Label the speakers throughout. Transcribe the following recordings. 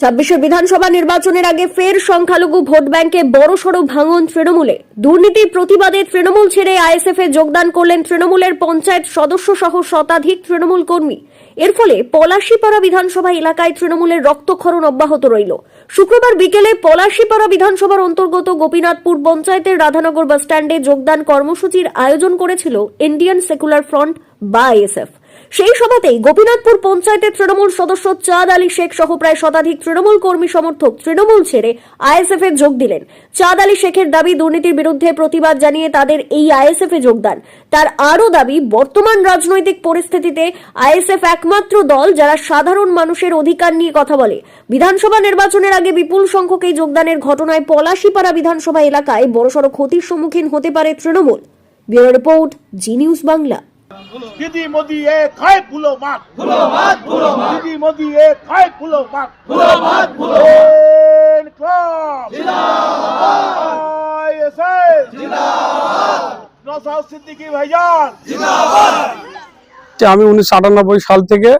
Speaker 1: ছাব্বিশের বিধানসভা নির্বাচনের আগে ফের সংখ্যালঘু ভোট ব্যাংকে বড়সড় ভাঙন তৃণমূলে। দুর্নীতির প্রতিবাদে তৃণমূল ছেড়ে আইএসএফ এ যোগদান করলেন তৃণমূলের পঞ্চায়েত সদস্য সহ শতাধিক তৃণমূল কর্মী। এর ফলে পলাশীপাড়া বিধানসভা এলাকায় তৃণমূলের রক্তক্ষরণ অব্যাহত রইল। শুক্রবার বিকেলে পলাশীপাড়া বিধানসভার অন্তর্গত গোপীনাথপুর পঞ্চায়েতের রাধানগর বাসস্ট্যান্ডে যোগদান কর্মসূচির আয়োজন করেছিল ইন্ডিয়ান সেকুলার ফ্রন্ট বা আইএসএফ। সেই সভাতেই গোপীনাথপুর পঞ্চায়েতের তৃণমূল সদস্য চাঁদ আলী শেখ সহ প্রায় শতাধিক তৃণমূল কর্মী সমর্থক তৃণমূল ছেড়ে আইএসএফ এ যোগ দিলেন। চাঁদ আলী শেখের দাবি, দুর্নীতির বিরুদ্ধে প্রতিবাদ জানিয়ে তাদের এই আইএসএফ এ যোগদান। তার আরও দাবি, বর্তমান রাজনৈতিক পরিস্থিতিতে আইএসএফ একমাত্র দল যারা সাধারণ মানুষের অধিকার নিয়ে কথা বলে। বিধানসভা নির্বাচনের আগে বিপুল সংখ্যক এই যোগদানের ঘটনায় পলাশীপাড়া বিধানসভা এলাকায় বড়সড় ক্ষতির সম্মুখীন হতে পারে Trinamool. Bureau report, Zee news Bangla.
Speaker 2: Didi Modi এ খায় ফুলো মাত। ফুলো মাত ফুলো মাত। দিদি মোদি এ খায় ফুলো মাত। ফুলো মাত ফুলো ক্লাব জিন্দাবাদ। আইএসএস জিন্দাবাদ। নসাদ সিদ্দিকী ভাইজান।
Speaker 3: যে আমি উনিশশো আটানব্বই সাল থেকে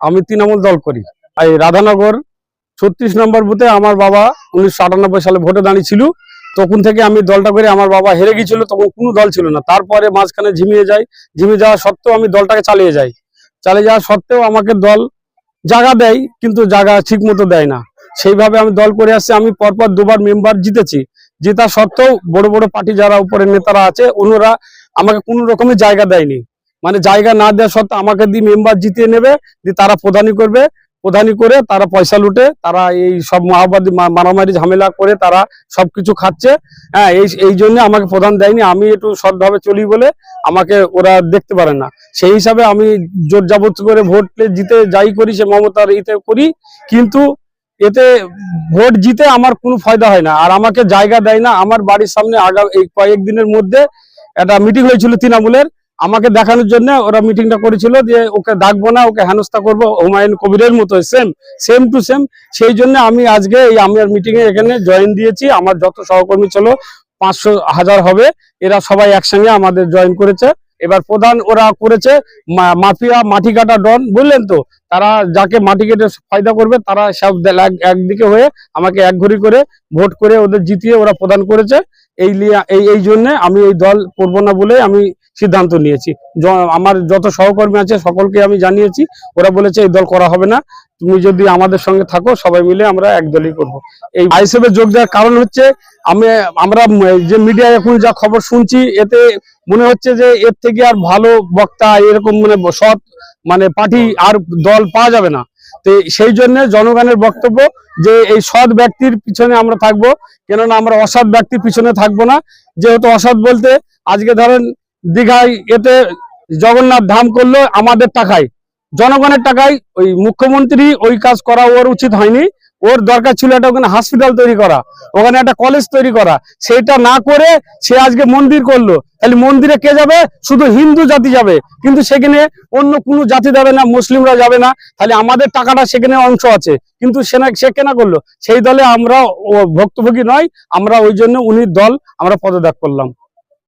Speaker 3: আমি তৃণমূল দল করি। এই রাধানগর ছত্রিশ নম্বর বুথে আমার বাবা উনিশশো আটানব্বই সালে ভোটে দাঁড়িয়েছিল। তখন থেকে আমি দলটা করে আমার বাবা হেরে গিয়েছিল, তখন কোনো দল ছিল না। তারপরে মাঝখানে ঝিমিয়ে যায় ঝিমিয়ে যাওয়া সত্ত্বেও আমি দলটাকে চালিয়ে যাই। চালিয়ে যাওয়া সত্ত্বেও আমাকে দল জায়গা দেয়, কিন্তু জায়গা ঠিক মতো দেয় না। সেইভাবে আমি দল করে আসছি। আমি পরপর দুবার মেম্বার জিতেছি। জেতা সত্ত্বেও বড় বড় পার্টি যারা উপরে নেতারা আছে ওনারা আমাকে কোনো রকমের জায়গা দেয়নি। মানে জায়গা না দেওয়া সত্ত্বেও আমাকে দিয়ে মেম্বার জিতিয়ে নেবে, দিয়ে তারা প্রধানী করবে। প্রধানী করে তারা পয়সা লুটে, তারা এই সব মাহবাদী মারামারি ঝামেলা করে তারা সবকিছু খাচ্ছে। হ্যাঁ এই এই জন্য আমাকে প্রধান দেয়নি। আমি একটু সৎভাবে চলি বলে আমাকে ওরা দেখতে পারে না। সেই হিসাবে আমি জোর যাবত করে ভোট জিতে যাই করি, সে মমতার ইতে করি। কিন্তু এতে ভোট জিতে আমার কোনো ফায়দা হয় না। আর আমাকে জায়গা দেয় না। আমার বাড়ির সামনে আগা, এই কয়েকদিনের মধ্যে একটা মিটিং হয়েছিল তৃণমূলের। আমাকে দেখানোর জন্য ওরা মিটিংটা করেছিল যে ওকে ডাকবো না, ওকে হেনস্থা করব। হুমায়ুন কবিরের মতো সেম সেম টু সেম সেই জন্য আমি আজকে এই আমার মিটিং এ এখানে জয়েন দিয়েছি। আমার যত সহকর্মী ছিল, পাঁচশো হাজার হবে। এরা সবাই একসঙ্গে আমাদের জয়েন করেছে। এবার প্রধান ওরা করেছে মাফিয়া মাটি কাটা ডন, বুঝলেন তো? তারা যাকে মাটি কেটে ফায়দা করবে, তারা সব এক- একদিকে হয়ে আমাকে এক ঘড়ি করে ভোট করে ওদের জিতিয়ে ওরা প্রদান করেছে। এই এই এই জন্য আমি এই দল করব না বলে আমি সিদ্ধান্ত নিয়েছি। আমার যত সহকর্মী আছে সকলকে আমি জানিয়েছি, ওরা বলেছে এই দল করা হবে না। তুমি যদি আমাদের সঙ্গে থাকো, সবাই মিলে আমরা এক দলই করব। এই আইসিএফে যোগ দেওয়ার কারণ হচ্ছে, আমি, আমরা যে মিডিয়ায় এখন যা খবর শুনছি, এতে মনে হচ্ছে যে এর থেকে আর ভালো বক্তা এরকম মানে সৎ মানে পার্টি আর দল পাওয়া যাবে না। তো সেই জন্য জনগণের বক্তব্য যে এই সৎ ব্যক্তির পিছনে আমরা থাকব, কেননা আমরা অসৎ ব্যক্তির পিছনে থাকব না। যেহেতু অসৎ বলতে, আজকে ধরেন দীঘায় এতে জগন্নাথ ধাম করল আমাদের টাকায়। জনগণের টাকায় ওই মুখ্যমন্ত্রী ওই কাজ করা ওর উচিত হয়নি। ওর দরকার ছিল একটা ওখানে হসপিটাল তৈরি করা, ওখানে একটা কলেজ তৈরি করা। সেটা না করে সে আজকে মন্দির করল। তাহলে মন্দিরে কে যাবে? শুধু হিন্দু জাতি যাবে। কিন্তু সেখানে অন্য কোনো জাতি যাবে না, মুসলিমরা যাবে না। তাহলে আমাদের টাকাটা সেখানে অংশ আছে। কিন্তু সে না, সে কেনা করল? সেই দলে আমরা ভুক্তভোগী নয়, আমরা ওই জন্য উনি দল আমরা পদত্যাগ করলাম।